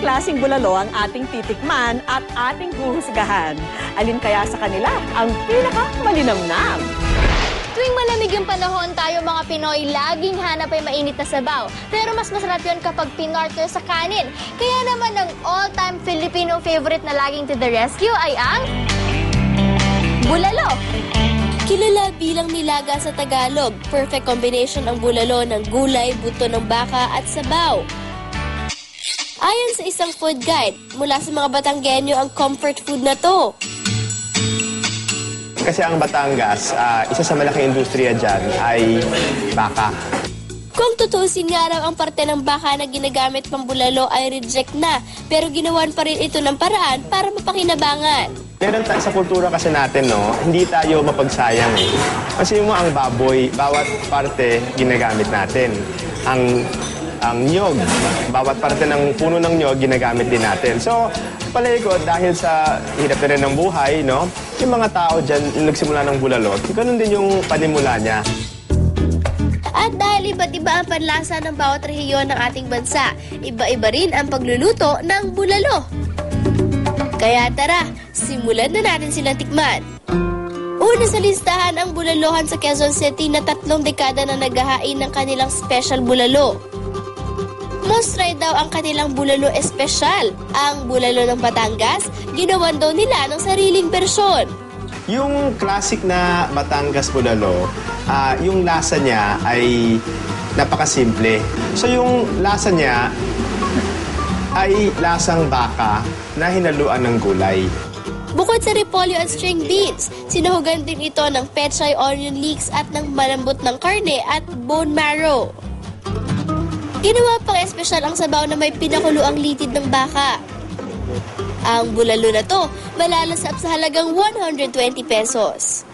anong klaseng bulalo ang ating titikman at ating huhusgahan? Alin kaya sa kanila ang pinakamalinamnam? Tuwing malamig yung panahon, tayo mga Pinoy laging hanap ay mainit na sabaw. Pero mas masarap yun kapag pinorter sa kanin. Kaya naman ang all-time Filipino favorite na laging to the rescue ay ang... Bulalo! Kilala bilang nilaga sa Tagalog, perfect combination ang bulalo ng gulay, buto ng baka at sabaw. Ayon sa isang food guide, mula sa mga Batanggenyo ang comfort food na to. Kasi ang Batangas, ah, isa sa malaking industriya dyan ay baka. Kung tutusin nga raw ang parte ng baka na ginagamit pang bulalo ay reject na, pero ginawan pa rin ito ng paraan para mapakinabangan. Meron ta- sa kultura kasi natin, no, hindi tayo mapagsayang eh. Kasi mo ang baboy, bawat parte ginagamit natin. Ang ang nyog, bawat parte ng puno ng nyog ginagamit din natin. So, palay ko, dahil sa hirap na ng buhay, no, yung mga tao dyan, nagsimula ng bulalo, ganun din yung panimula niya. At dahil iba't iba ang panlasa ng bawat rehiyon ng ating bansa, iba-iba rin ang pagluluto ng bulalo. Kaya tara, simulan na natin silang tikman. Una sa listahan ang bulalohan sa Quezon City na tatlong dekada na naghahain ng kanilang special bulalo. Try daw ang kanilang bulalo espesyal. Ang bulalo ng Batangas, ginawan daw nila ng sariling bersyon. Yung classic na Batangas Bulalo, ah, yung lasa niya ay napakasimple. So yung lasa niya ay lasang baka na hinaluan ng gulay. Bukod sa repolyo at string beans, sinuhugan din ito ng pechay onion leeks at ng malambot ng karne at bone marrow. Ginawa pang espesyal ang sabaw na may pinakulo ang litid ng baka. Ang bulalo na to, malalasap sa halagang 120 pesos.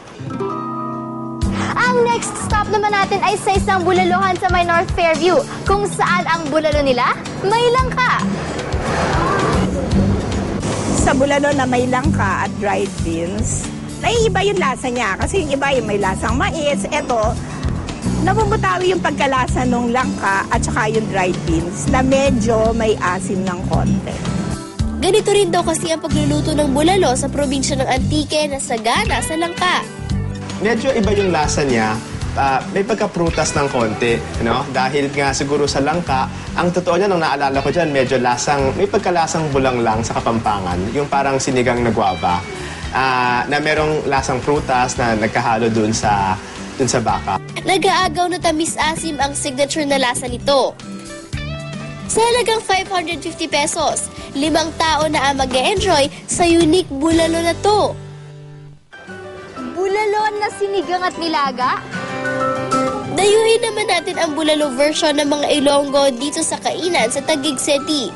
Ang next stop naman natin ay sa isang bulalohan sa may North Fairview, kung saan ang bulalo nila may langka. sa bulalo na may langka at dried beans, naiiba yung lasa niya. Kasi yung iba yung may lasang mais. Ito, nabubutawi yung pagkalasa ng langka at saka yung dried beans na medyo may asim ng konti. Ganito rin daw kasi ang pagluluto ng bulalo sa probinsya ng Antique na sagana sa langka. Medyo iba yung lasa niya. Ah, may pagkaprutas ng konti, no? Dahil nga siguro sa langka, ang totoo niya, nung naalala ko dyan, medyo lasang, may pagkalasang bulang lang sa Kapampangan, yung parang sinigang na guava, ah, na merong lasang prutas na nagkahalo dun sa, dun sa baka. Nag-aagaw na tamis asim ang signature na lasa nito. Sa halagang 550 pesos, limang tao na ang mag enjoy sa unique bulalo na to. Bulalo na sinigang at nilaga? Dayuhin naman natin ang bulalo version ng mga Ilonggo dito sa kainan sa Taguig City.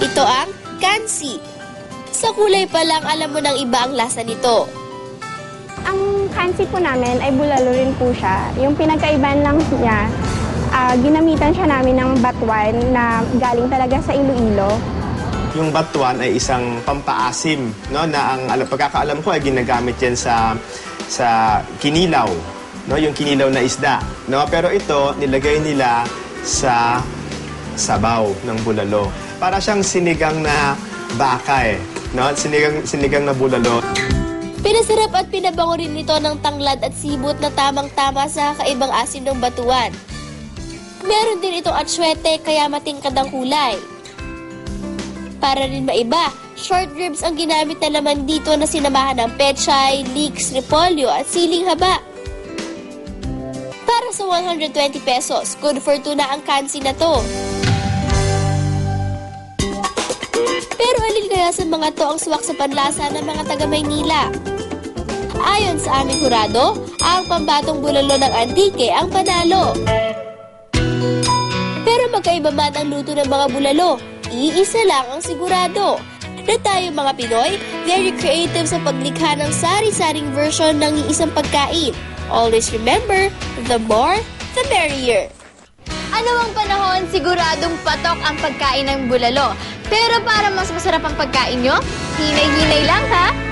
Ito ang kansi. Sa kulay pa lang alam mo ng iba ang lasa nito. Kansi po namin ay bulalo rin po siya. Yung pinagkaiban lang niya, ah, ginamitan siya namin ng batuan na galing talaga sa Iloilo. Yung batuan ay isang pampaasim, no? Na ang alam, pagkakaalam ko ay ginagamit yan sa sa kinilaw, no? Yung kinilaw na isda, no? Pero ito nilagay nila sa sabaw ng bulalo. Para siyang sinigang na baka eh, no? Sinigang sinigang na bulalo. Pinasarap at pinabango rin ito ng tanglad at sibot na tamang-tama sa kakaibang asim ng batuan. Meron din itong atsyete kaya matingkad ang kulay. Para rin maiba, short ribs ang ginamit na laman dito na sinamahan ng pechay, leeks, repolyo at siling haba. Para sa 120 pesos, good for two na ang kansi na to. Sa mga to ang swak sa panlasa ng mga taga Maynila? Ayon sa aming hurado, ang pambatong bulalo ng antike ang panalo. Pero magkaiba man ang luto ng mga bulalo, iisa lang ang sigurado. Na tayo mga Pinoy, very creative sa paglikha ng sari-saring version ng iisang pagkain. Always remember, the more, the merrier. Ano ang panahon, siguradong patok ang pagkain ng bulalo. Pero para mas masarap ang pagkain nyo, hinay-hinay lang ha!